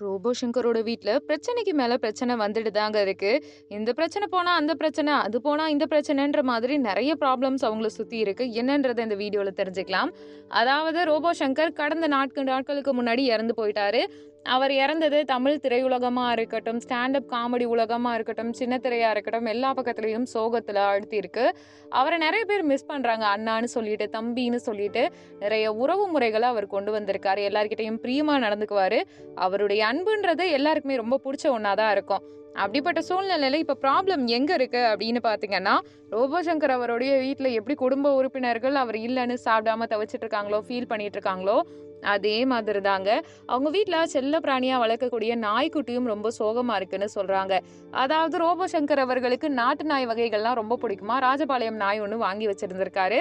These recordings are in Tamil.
ரோபோ சங்கரோட வீட்டில் பிரச்சனைக்கு மேலே பிரச்சனை வந்துட்டு தாங்க இருக்கு. இந்த பிரச்சனை போனால் அந்த பிரச்சனை, அது போனால் இந்த பிரச்சனைன்ற மாதிரி நிறைய ப்ராப்ளம்ஸ் அவங்கள சுற்றி இருக்கு. என்னன்றதை இந்த வீடியோவில் தெரிஞ்சுக்கலாம். அதாவது ரோபோ சங்கர் கடந்த நாட்கு நாட்களுக்கு முன்னாடி இறந்து போயிட்டாரு. அவர் இறந்தது தமிழ் திரையுலகமாக இருக்கட்டும், ஸ்டாண்ட் அப் காமெடி உலகமாக இருக்கட்டும், சின்ன திரையாக இருக்கட்டும், எல்லா பக்கத்துலயும் சோகத்தில் அழுத்தியிருக்கு. அவரை நிறைய பேர் மிஸ் பண்ணுறாங்க அண்ணான்னு சொல்லிட்டு, தம்பின்னு சொல்லிட்டு, நிறைய உறவு முறைகளை அவர் கொண்டு வந்திருக்காரு. எல்லார்கிட்டயும் பிரியமாக நடந்துக்குவார் அவருடைய அன்புன்றது எல்லாருக்குமே ரொம்ப பிடிச்ச ஒன்றா தான் இருக்கும். அப்படிப்பட்ட சூழ்நிலையில் இப்போ ப்ராப்ளம் எங்கே இருக்குது அப்படின்னு பார்த்தீங்கன்னா, ரோபோ சங்கர் அவருடைய வீட்டில் எப்படி குடும்ப உறுப்பினர்கள் அவர் இல்லைன்னு சாப்பிடாம தவிச்சிட்டு இருக்காங்களோ, ஃபீல் பண்ணிட்டு இருக்காங்களோ, அதே மாதிரி தாங்க. அவங்க வீட்டில் செல்ல பிராணியாக வளர்க்கக்கூடிய நாய்க்குட்டியும் ரொம்ப சோகமாக இருக்குன்னு சொல்கிறாங்க அதாவது ரோபோ சங்கர் அவர்களுக்கு நாட்டு நாய் வகைகள்லாம் ரொம்ப பிடிக்குமா, ராஜபாளையம் நாய் ஒன்று வாங்கி வச்சுருந்துருக்காரு.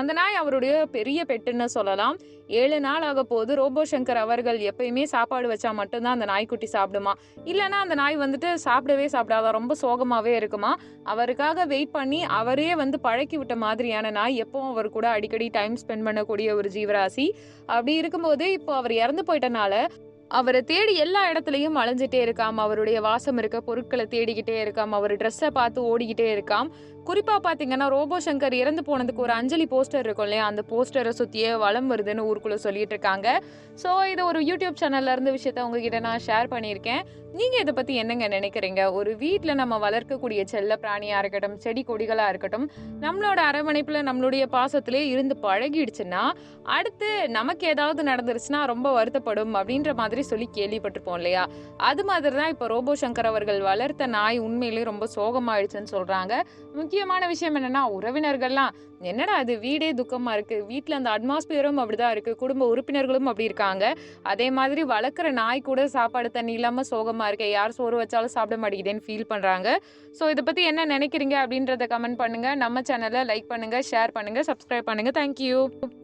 அந்த நாய் அவருடைய பெரிய பெட்டுன்னு சொல்லலாம். ஏழு நாள் ஆகப்போது ரோபோ சங்கர் அவர்கள் எப்பயுமே சாப்பாடு வச்சா மட்டும்தான் அந்த நாய்க்குட்டி சாப்பிடுமா இல்லைன்னா அந்த நாய் வந்துட்டு சாப்பிடவே சாப்பிடாத ரொம்ப சோகமாகவே இருக்குமா அவருக்காக வெயிட் பண்ணி அவரே வந்து பழக்கி விட்ட மாதிரியான நாய் எப்பவும் அவர் கூட அடிக்கடி டைம் ஸ்பெண்ட் பண்ணக்கூடிய ஒரு ஜீவராசி. அப்படி இருக்கும்போது இப்போ அவர் இறந்து போயிட்டனால, அவரை தேடி எல்லா இடத்துலையும் அலைஞ்சிட்டே இருக்காம். அவருடைய வாசம் இருக்க பொருட்களை தேடிக்கிட்டே இருக்காம். அவர் ட்ரெஸ்ஸை பார்த்து ஓடிக்கிட்டே இருக்காம். குறிப்பா பார்த்தீங்கன்னா, ரோபோ சங்கர் இறந்து போனதுக்கு ஒரு அஞ்சலி போஸ்டர் இருக்கும் இல்லையா? அந்த போஸ்டரை சுத்தியே வளம் வருதுன்னு ஊருக்குள்ள சொல்லிட்டு இருக்காங்க. ஸோ இது ஒரு யூடியூப் சேனல்ல இருந்த விஷயத்த உங்ககிட்ட நான் ஷேர் பண்ணியிருக்கேன். நீங்க இதை பத்தி என்னங்க நினைக்கிறீங்க? ஒரு வீட்டில் நம்ம வளர்க்கக்கூடிய செல்ல பிராணியா இருக்கட்டும், செடி கொடிகளா இருக்கட்டும், நம்மளோட அரவணைப்புல, நம்மளுடைய பாசத்திலே இருந்து பழகிடுச்சுன்னா, அடுத்து நமக்கு ஏதாவது நடந்துருச்சுன்னா ரொம்ப வருத்தப்படும் அப்படின்ற மாதிரி சொல்லி கேள்விப்பட்டிருப்போம் இல்லையா? அது மாதிரி தான் இப்போ ரோபோ சங்கர் அவர்கள் வளர்த்த நாய் உண்மையிலேயே ரொம்ப சோகமாயிடுச்சுன்னு சொல்கிறாங்க முக்கியமான விஷயம் என்னென்னா உறவினர்கள்லாம் என்னடா அது வீடே துக்கமாக இருக்குது வீட்டில் அந்த அட்மாஸ்பியரும் அப்படி தான் இருக்குது குடும்ப உறுப்பினர்களும் அப்படி இருக்காங்க. அதே மாதிரி வளர்க்குற நாய் கூட சாப்பாடு தண்ணி இல்லாமல் சோகமாக இருக்கே. யார் சோறு வச்சாலும் சாப்பிட மாட்டேங்குதேன்னு ஃபீல் பண்ணுறாங்க ஸோ இதை பற்றி என்ன நினைக்கிறீங்க அப்படின்றத கமெண்ட் பண்ணுங்கள் நம்ம சேனலை லைக் பண்ணுங்கள் ஷேர் பண்ணுங்கள் சப்ஸ்கிரைப் பண்ணுங்கள் தேங்க் யூ.